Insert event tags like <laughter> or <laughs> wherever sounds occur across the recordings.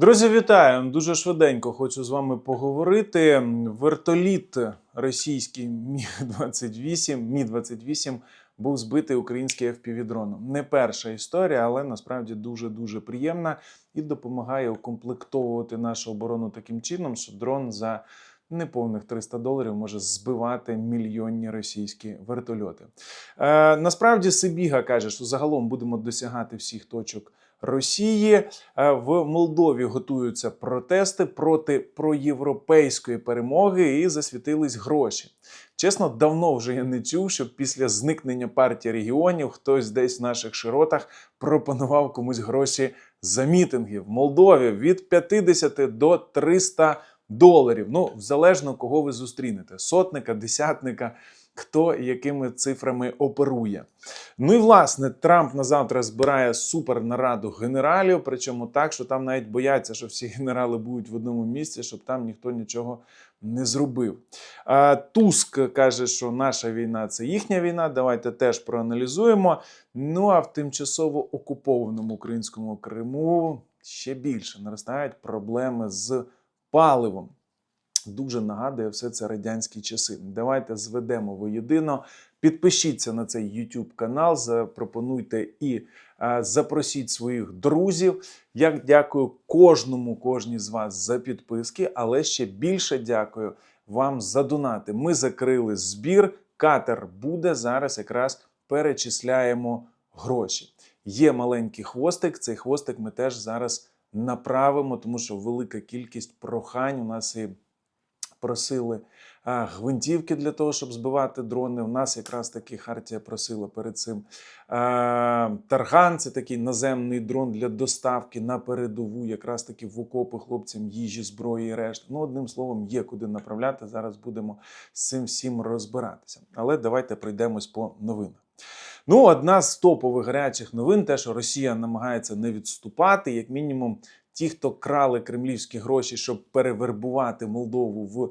Друзі, вітаю! Дуже швиденько хочу з вами поговорити. Вертоліт російський Мі-28, Мі-28 був збитий українським FPV-дроном. Не перша історія, але насправді дуже дуже приємна і допомагає укомплектовувати нашу оборону таким чином, що дрон за неповних 300 доларів може збивати мільйонні російські вертольоти. Е, насправді Сибіга каже, що загалом будемо досягати всіх точок. Росії Е, в Молдові готуються протести проти проєвропейської перемоги і засвітились гроші. Чесно, давно вже я не чув, щоб після зникнення партії регіонів хтось десь в наших широтах пропонував комусь гроші за мітинги в Молдові від 50 до 300 доларів. Ну, залежно кого ви зустрінете: сотника, десятника. Хто якими цифрами оперує. Ну і власне Трамп на завтра збирає супернараду генералів, причому так, що там навіть бояться, що всі <laughs> генерали будуть в одному місці, щоб там ніхто нічого не зробив. А, Туск каже, що наша війна це їхня війна. Давайте теж проаналізуємо. Ну а в тимчасово окупованому українському Криму ще більше наростають проблеми з паливом. Дуже нагадує все це радянські часи. Давайте зведемо воєдино. Підпишіться на цей YouTube канал, запропонуйте і е, запросіть своїх друзів. Я дякую кожному, кожній з вас за підписки, але ще більше дякую вам за донати. Ми закрили збір. Катер буде зараз. Якраз перечисляємо гроші. Є маленький хвостик. Цей хвостик ми теж зараз направимо, тому що велика кількість прохань у нас і просили гвинтівки для того, щоб збивати дрони. У нас якраз таки Хартія просила перед цим. Тарган це такий наземний дрон для доставки на передову, якраз таки в окопи хлопцям їжі, зброї і решти. Ну, одним словом, є куди направляти. Зараз будемо з цим всім розбиратися. Але давайте пройдемось по новинах. Ну, одна з топових гарячих новин, те, що Росія намагається не відступати, як мінімум, ті, хто крали кремлівські гроші, щоб перевербувати Молдову в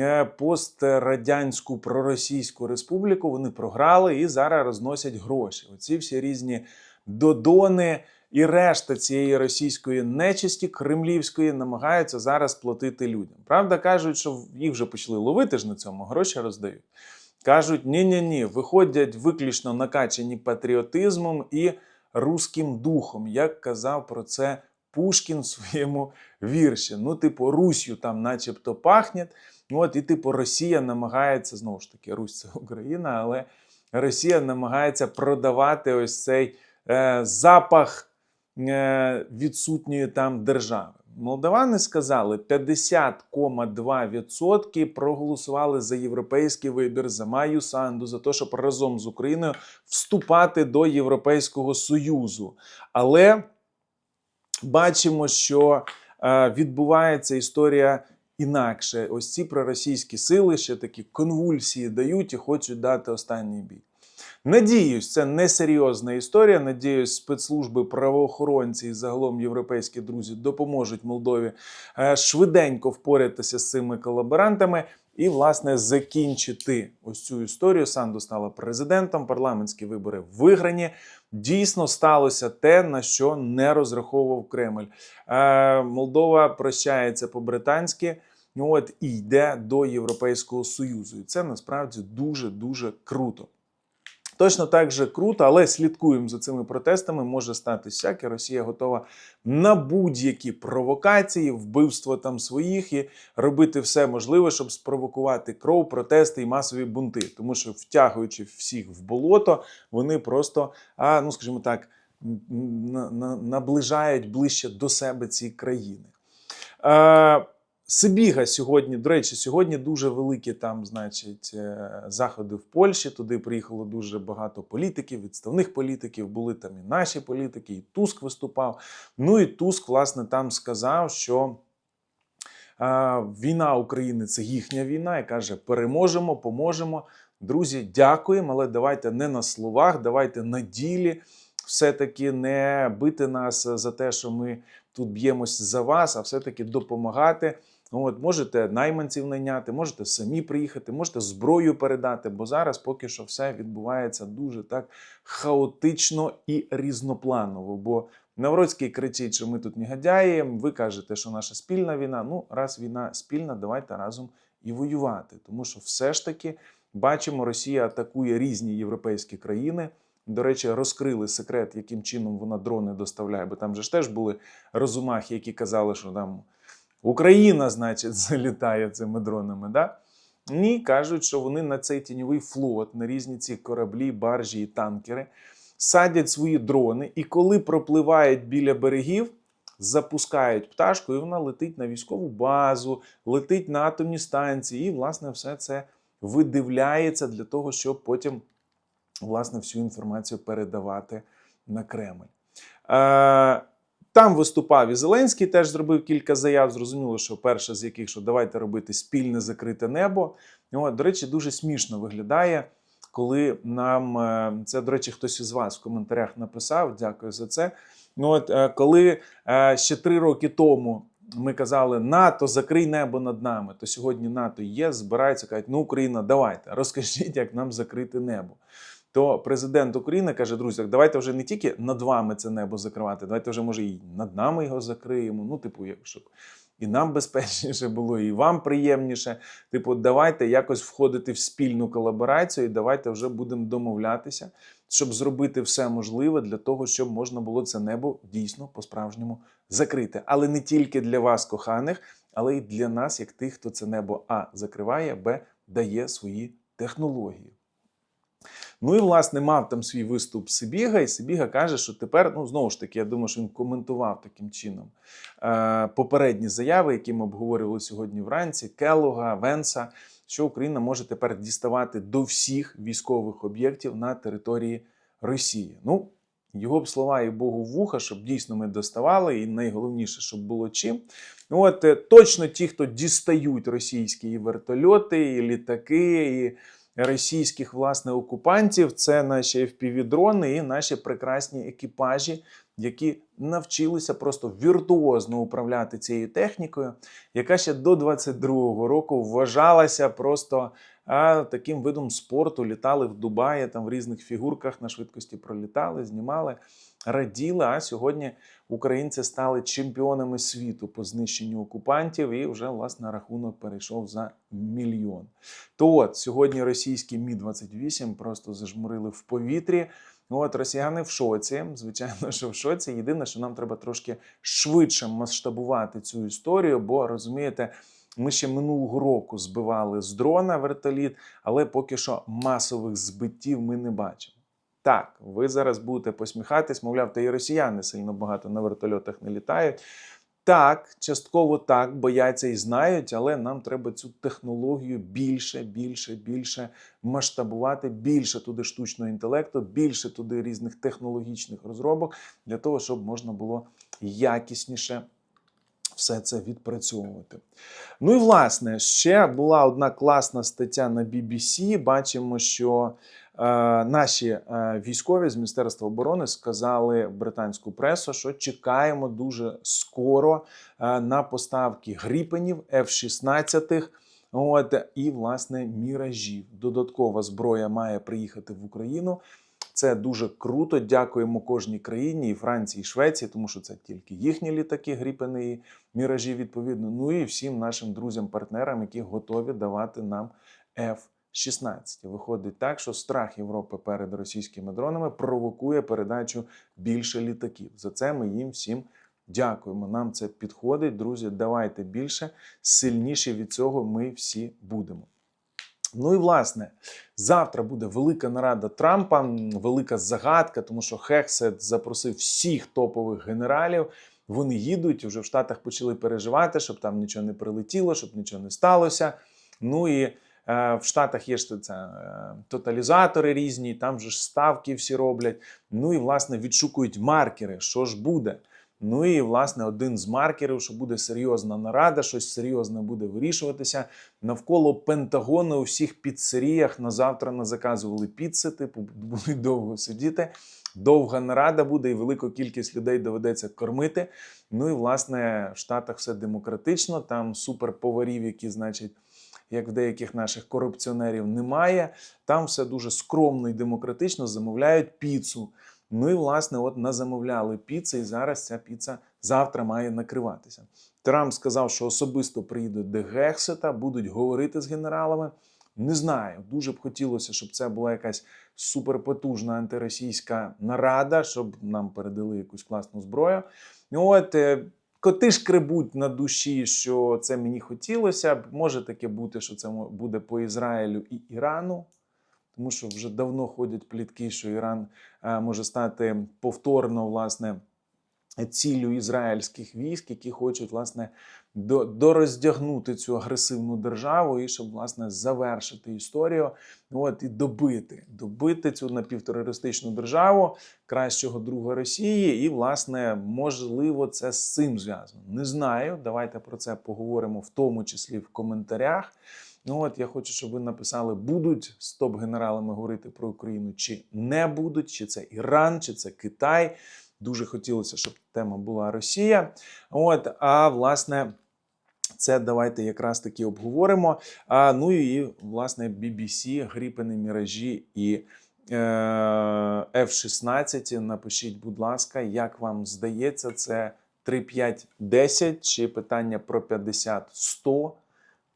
е, пострадянську проросійську республіку, вони програли і зараз розносять гроші. Оці всі різні додони і решта цієї російської нечисті кремлівської намагаються зараз платити людям. Правда, кажуть, що їх вже почали ловити ж на цьому, гроші роздають. Кажуть, ні-ні-ні, виходять виключно накачані патріотизмом і руським духом, як казав про це Пушкін в своєму вірші. Ну, типу, Русью там начебто пахне. От, і типу, Росія намагається, знову ж таки, Русь це Україна, але Росія намагається продавати ось цей е, запах е, відсутньої там держави. Молдавани сказали, 50,2% проголосували за європейський вибір, за Маю Санду, за те, щоб разом з Україною вступати до Європейського Союзу. Але бачимо, що е, відбувається історія інакше. Ось ці проросійські сили ще такі конвульсії дають і хочуть дати останній бій. Надіюсь, це не серйозна історія. Надіюсь, спецслужби, правоохоронці і загалом європейські друзі допоможуть Молдові е, швиденько впоратися з цими колаборантами і, власне, закінчити ось цю історію. Санду стала президентом, парламентські вибори виграні. Дійсно сталося те, на що не розраховував Кремль. Е, Молдова прощається по-британськи. От і йде до Європейського Союзу, і це насправді дуже дуже круто. Точно так же круто, але слідкуємо за цими протестами. Може стати всяке. Росія готова на будь-які провокації, вбивство там своїх і робити все можливе, щоб спровокувати кров, протести і масові бунти. Тому що втягуючи всіх в болото, вони просто, а, ну скажімо так, на- на- наближають ближче до себе ці країни. Сибіга сьогодні, до речі, сьогодні дуже великі там, значить, е, заходи в Польщі. Туди приїхало дуже багато політиків, відставних політиків. Були там і наші політики, і Туск виступав. Ну і Туск, власне, там сказав, що е, війна України це їхня війна, і каже: переможемо, поможемо. Друзі, дякуємо, але давайте не на словах, давайте на ділі. Все-таки не бити нас за те, що ми тут б'ємось за вас, а все-таки допомагати. Ну, От, можете найманців найняти, можете самі приїхати, можете зброю передати, бо зараз поки що все відбувається дуже так хаотично і різнопланово. Бо Навроцький кричить, що ми тут негодяї. Ви кажете, що наша спільна війна. Ну, раз війна спільна, давайте разом і воювати. Тому що все ж таки бачимо, Росія атакує різні європейські країни. До речі, розкрили секрет, яким чином вона дрони доставляє, бо там же ж теж були розумахи, які казали, що там Україна, значить, <laughs> залітає цими дронами. Да? Ні, кажуть, що вони на цей тіньовий флот, на різні ці кораблі, баржі і танкери садять свої дрони, і коли пропливають біля берегів, запускають пташку, і вона летить на військову базу, летить на атомні станції, і, власне, все це видивляється для того, щоб потім власне всю інформацію передавати на Кремль. Там виступав і Зеленський, теж зробив кілька заяв. Зрозуміло, що перша з яких що давайте робити спільне закрите небо. От, до речі, дуже смішно виглядає, коли нам е, це, до речі, хтось із вас в коментарях написав. Дякую за це. Ну, от, е, коли е, ще три роки тому ми казали НАТО, закрий небо над нами, то сьогодні НАТО є, збирається кажуть, ну Україна, давайте, розкажіть, як нам закрити небо. То президент України каже: друзі, давайте вже не тільки над вами це небо закривати, давайте вже може і над нами його закриємо. Ну, типу, як щоб і нам безпечніше було, і вам приємніше. Типу, давайте якось входити в спільну колаборацію, і давайте вже будемо домовлятися, щоб зробити все можливе для того, щоб можна було це небо дійсно по-справжньому закрити. Але не тільки для вас, коханих, але й для нас, як тих, хто це небо А закриває, Б дає свої технології. Ну і власне мав там свій виступ Сибіга, і Сибіга каже, що тепер, ну знову ж таки, я думаю, що він коментував таким чином е, попередні заяви, які ми обговорювали сьогодні вранці, Келога, Венса, що Україна може тепер діставати до всіх військових об'єктів на території Росії. Ну, його б слова і Богу вуха, щоб дійсно ми доставали, і найголовніше, щоб було чим. Ну от е, точно ті, хто дістають російські вертольоти, і літаки, і російських власне окупантів, це наші FPV-дрони і наші прекрасні екіпажі, які навчилися просто віртуозно управляти цією технікою, яка ще до 22-го року вважалася просто а, таким видом спорту. Літали в Дубаї, там в різних фігурках на швидкості пролітали, знімали, раділи. А сьогодні українці стали чемпіонами світу по знищенню окупантів, і вже власне рахунок перейшов за мільйон. То от сьогодні російські Мі 28 просто зажмурили в повітрі. От росіяни в шоці. Звичайно, що в шоці. Єдине, що нам треба трошки швидше масштабувати цю історію, бо розумієте. Ми ще минулого року збивали з дрона вертоліт, але поки що масових збиттів ми не бачимо. Так, ви зараз будете посміхатись, мовляв, та і росіяни сильно багато на вертольотах не літають. Так, частково так, бояться і знають, але нам треба цю технологію більше, більше, більше масштабувати, більше туди штучного інтелекту, більше туди різних технологічних розробок для того, щоб можна було якісніше все це відпрацьовувати. Ну і власне ще була одна класна стаття на BBC. Бачимо, що наші е, військові з Міністерства оборони сказали британську пресу, що чекаємо дуже скоро е, на поставки гріпенів F-16. От і власне міражів. Додаткова зброя має приїхати в Україну. Це дуже круто. Дякуємо кожній країні, і Франції, і Швеції, тому що це тільки їхні літаки, гріпени міражі відповідно. Ну і всім нашим друзям-партнерам, які готові давати нам F-16. Виходить так, що страх Європи перед російськими дронами провокує передачу більше літаків. За це ми їм всім. Дякуємо, нам це підходить. Друзі, давайте більше. Сильніші від цього ми всі будемо. Ну і власне, завтра буде велика нарада Трампа, велика загадка, тому що Хексет запросив всіх топових генералів. Вони їдуть вже в Штатах почали переживати, щоб там нічого не прилетіло, щоб нічого не сталося. Ну і в Штатах є ж це е, тоталізатори різні, там же ж ставки всі роблять. Ну і власне відшукують маркери, що ж буде. Ну і власне один з маркерів, що буде серйозна нарада, щось серйозне буде вирішуватися. Навколо Пентагону у всіх піцеріях на завтра не заказували піци, типу будуть довго сидіти. Довга нарада буде, і велику кількість людей доведеться кормити. Ну і власне в Штатах все демократично. Там суперповарів, які, значить, як в деяких наших корупціонерів, немає. Там все дуже скромно і демократично замовляють піцу. Ну і власне, от назамовляли піци, і зараз ця піца завтра має накриватися. Трамп сказав, що особисто приїдуть до Гексета, будуть говорити з генералами. Не знаю, дуже б хотілося, щоб це була якась суперпотужна антиросійська нарада, щоб нам передали якусь класну зброю. От е, коти шкребуть на душі, що це мені хотілося б. Може таке бути, що це буде по Ізраїлю і Ірану. Тому що вже давно ходять плітки, що Іран е, може стати повторно власне ціллю ізраїльських військ, які хочуть власне дороздягнути цю агресивну державу і щоб власне завершити історію. От і добити, добити цю напівтерористичну державу кращого друга Росії, і власне можливо це з цим зв'язано. Не знаю. Давайте про це поговоримо в тому числі в коментарях. Ну от я хочу, щоб ви написали, будуть з топ-генералами говорити про Україну, чи не будуть, чи це Іран, чи це Китай. Дуже хотілося, щоб тема була Росія. От, а власне, це давайте якраз таки обговоримо. А, ну і власне BBC, гріпени міражі і е, F-16. Напишіть, будь ласка, як вам здається, це 3-5-10 чи питання про 50-100?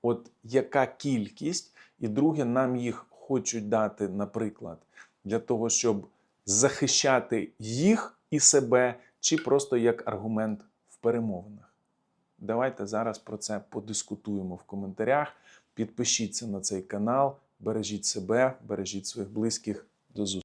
От яка кількість? І друге, нам їх хочуть дати, наприклад, для того, щоб захищати їх і себе, чи просто як аргумент в перемовинах. Давайте зараз про це подискутуємо в коментарях. Підпишіться на цей канал, бережіть себе, бережіть своїх близьких. До зустрічі.